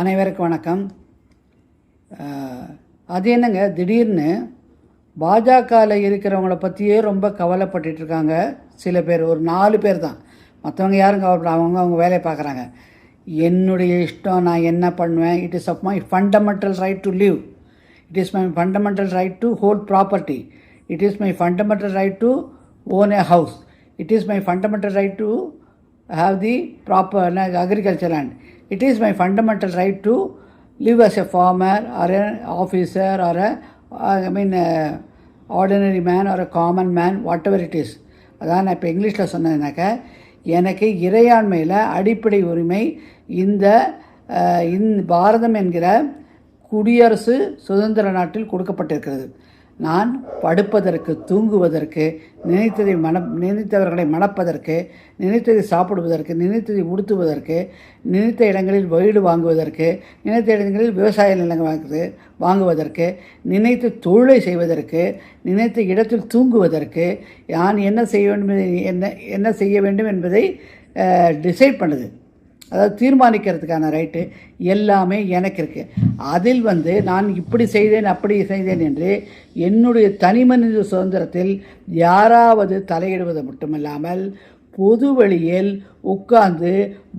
அனைவருக்கும் வணக்கம். அது என்னங்க திடீர்னு பாஜகவில் இருக்கிறவங்கள பற்றியே ரொம்ப கவலைப்பட்டுட்டு இருக்காங்க சில பேர் ஒரு நாலு பேர் தான். மற்றவங்க யாரும் கவலைப்பட அவங்க அவங்க வேலையை பார்க்குறாங்க என்னுடைய இஷ்டம் நான் என்ன பண்ணுவேன்? It is of my fundamental right to live it is my fundamental right to hold property it is my fundamental right to own a house it is my fundamental right to have the proper agriculture land. It is my fundamental right to live as a farmer or an officer or a, I mean, a ordinary man or a common man, whatever it is. அதான் நான் இப்போ இங்கிலீஷில் சொன்னதுனாக்க எனக்கு இறையாண்மையில் அடிப்படை உரிமை இந்த அஹ், இந்த பாரதம் என்கிற குடியரசு சுதந்திர நாட்டில் கொடுக்கப்பட்டிருக்கிறது நான் படுப்பதற்கு தூங்குவதற்கு நினைத்ததை மன நினைத்தவர்களை மணப்பதற்கு நினைத்ததை சாப்பிடுவதற்கு நினைத்ததை உடுத்துவதற்கு நினைத்த இடங்களில் வீடு வாங்குவதற்கு நினைத்த இடங்களில் விவசாய நிலங்கள் வாங்குவது வாங்குவதற்கு நினைத்த தொழிலை செய்வதற்கு நினைத்த இடத்தில் தூங்குவதற்கு நான் என்ன செய்ய வேண்டும் என்ன என்ன செய்ய வேண்டும் என்பதை டிசைட் பண்ணுது. அதாவது தீர்மானிக்கிறதுக்கான ரைட்டு எல்லாமே எனக்கு இருக்குது அதில் வந்து நான் இப்படி செய்தேன் அப்படி செய்தேன் என்று என்னுடைய தனிமனித சுதந்திரத்தில் யாராவது தலையிடுவது மட்டுமில்லாமல் பொது வழியில் உட்கார்ந்து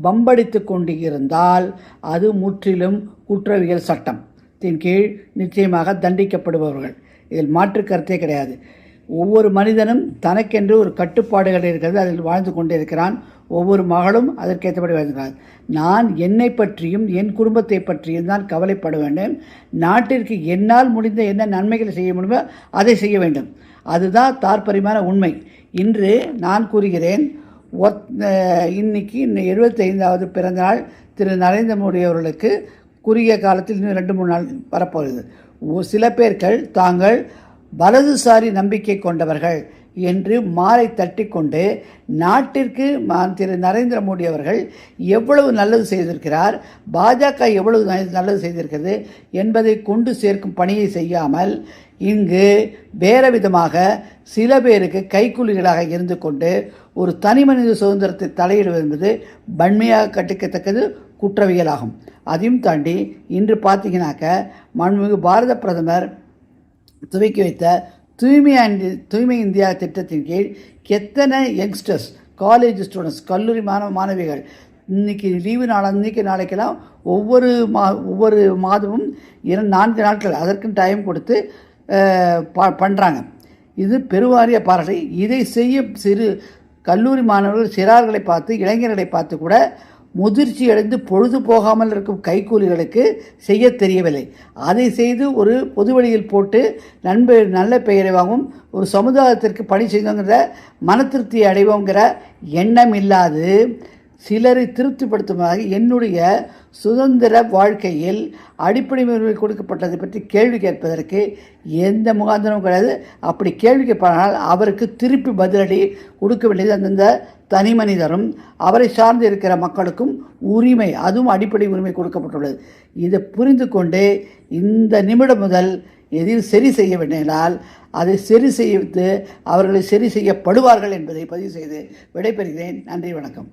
பம்படித்து கொண்டு இருந்தால் அது முற்றிலும் குற்றவியல் சட்டத்தின் கீழ் நிச்சயமாக தண்டிக்கப்படுபவர்கள். இதில் மாற்று கருத்தே கிடையாது. ஒவ்வொரு மனிதனும் தனக்கென்று ஒரு கட்டுப்பாடுகள் இருக்கிறது அதில் வாழ்ந்து கொண்டிருக்கிறான். ஒவ்வொரு மகளும் அதற்கேற்றபடி வாழ்கிறார் நான் என்னை பற்றியும் என் குடும்பத்தை பற்றியும் தான் கவலைப்பட வேண்டும். நாட்டிற்கு என்னால் முடிந்த என்ன நன்மைகளை செய்ய முடியுமோ அதை செய்ய வேண்டும். அதுதான் தாற்பரியமான உண்மை. இன்று நான் கூறுகிறேன் ஒத் இன்னைக்கு இந்த எழுபத்தைந்தாவது பிறந்தநாள் திரு நரேந்திர மோடி அவர்களுக்கு குறுகிய காலத்தில் இன்னும் ரெண்டு மூணு நாள் வரப்போகிறது. சில பேர்கள் தாங்கள் வலதுசாரி நம்பிக்கை கொண்டவர்கள். என்று மாலை தட்டி கொண்டு நாட்டிற்கு மா- திரு நரேந்திர மோடி அவர்கள் எவ்வளவு நல்லது செய்திருக்கிறார் பாஜக எவ்வளவு நல்லது செய்திருக்கிறது என்பதை கொண்டு சேர்க்கும் பணியை செய்யாமல் இங்கு வேறு விதமாக சில பேருக்கு கைக்கூலிகளாக இருந்து கொண்டு ஒரு தனி மனித சுதந்திரத்தை தலையிடுவது என்பது வன்மையாக கட்டிக்கத்தக்கது குற்றவியலாகும். அதையும் தாண்டி இன்று பார்த்தீங்கன்னாக்க மண்மிகு பாரத பிரதமர் துவக்கி வைத்த தூய்மை தூய்மை இந்தியா திட்டத்தின் கீழ் எத்தனை யங்ஸ்டர்ஸ் காலேஜ் ஸ்டூடெண்ட்ஸ் கல்லூரி மாணவ மாணவிகள் இன்னைக்கு லீவு நாள் அன்னைக்கு நாளைக்கெல்லாம் ஒவ்வொரு மா ஒவ்வொரு மாதமும் இரண்டு நான்கு நாட்கள் அதற்கும் டைம் கொடுத்து பா ப பண்ணுறாங்க இது பெருவாரிய பாராட்டு. இதை செய்ய சிறு கல்லூரி மாணவர்கள் சிறார்களை பார்த்து இளைஞர்களை பார்த்து கூட முதிர்ச்சி அடைந்து பொழுது போகாமல் இருக்கும் கைக்கூலிகளுக்கு செய்ய தெரியவில்லை. அதை செய்து ஒரு பொது வழியில் போட்டு நண்ப நல்ல பெயரை வாங்கும் ஒரு சமுதாயத்திற்கு பணி செய்தோங்கிற மன திருப்தியை அடைவோங்கிற எண்ணம் இல்லாது சிலரை திருப்திப்படுத்துமாக என்னுடைய சுதந்திர வாழ்க்கையில் அடிப்படை உரிமை கொடுக்கப்பட்டதை பற்றி கேள்வி கேட்பதற்கு எந்த முகாந்திரமும் கிடையாது. அப்படி கேள்வி கேட்பானால் அவருக்கு திருப்பி பதிலடி கொடுக்க வேண்டியது அந்தந்த தனி மனிதரும் அவரை சார்ந்து இருக்கிற மக்களுக்கும் உரிமை அதுவும் அடிப்படை உரிமை கொடுக்கப்பட்டுள்ளது. இதை புரிந்து கொண்டு இந்த நிமிடம் முதல் எதில் சரி செய்ய வேண்டினால் அதை சரி செய்து அவர்களை சரி செய்யப்படுவார்கள் என்பதை பதிவு செய்து விடைபெறுகிறேன். நன்றி வணக்கம்.